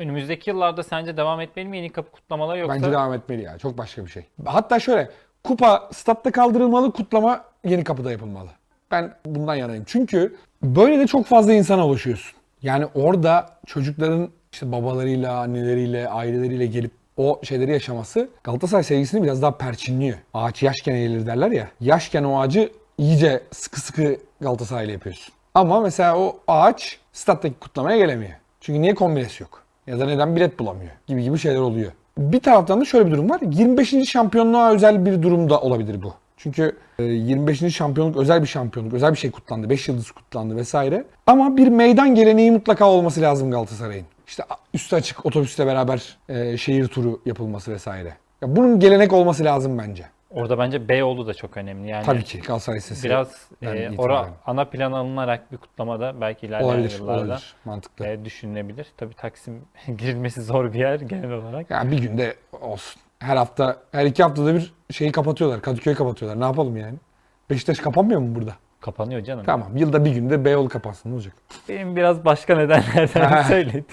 Önümüzdeki yıllarda sence devam etmeli mi yeni kapı kutlamaları yoksa Bence devam etmeli ya. Çok başka bir şey. Hatta şöyle kupa statta kaldırılmalı, kutlama yeni kapıda yapılmalı. Ben bundan yanayım. Çünkü böyle de çok fazla insana ulaşıyorsun. Yani orada çocukların işte babalarıyla, anneleriyle, aileleriyle gelip o şeyleri yaşaması Galatasaray sevgisini biraz daha perçinliyor. Ağaç yaşken eğilir derler ya. Yaşken o ağacı iyice sıkı sıkı Galatasaray'la yapıyorsun. Ama mesela o ağaç stat'taki kutlamaya gelemiyor. Çünkü niye kombinesi yok? Ya da neden bilet bulamıyor gibi gibi şeyler oluyor. Bir taraftan da şöyle bir durum var. 25. şampiyonluğa özel bir durum da olabilir bu. Çünkü e, 25. şampiyonluk özel bir şampiyonluk, özel bir şey kutlandı. 5 yıldız kutlandı vesaire. Ama bir meydan geleneği mutlaka olması lazım Galatasaray'ın. İşte üstü açık otobüsle beraber e, şehir turu yapılması vesaire. Ya bunun gelenek olması lazım bence. Orada bence Beyoğlu da çok önemli. Yani Tabii ki Galatasaray Lisesi. biraz Yani e, ora ana plana alınarak bir kutlamada belki ilerleyen olabilir, yıllarda olabilir. Mantıklı. e, düşünülebilir. Tabii Taksim girilmesi zor bir yer genel olarak. Ya bir günde olsun. Her hafta, her iki haftada bir şeyi kapatıyorlar. Kadıköy'ü kapatıyorlar. Ne yapalım yani? Beşiktaş kapanmıyor mu burada? Kapanıyor canım. Tamam. Yılda bir günde Beyoğlu kapansın. Ne olacak? Benim biraz başka nedenlerden söyledim.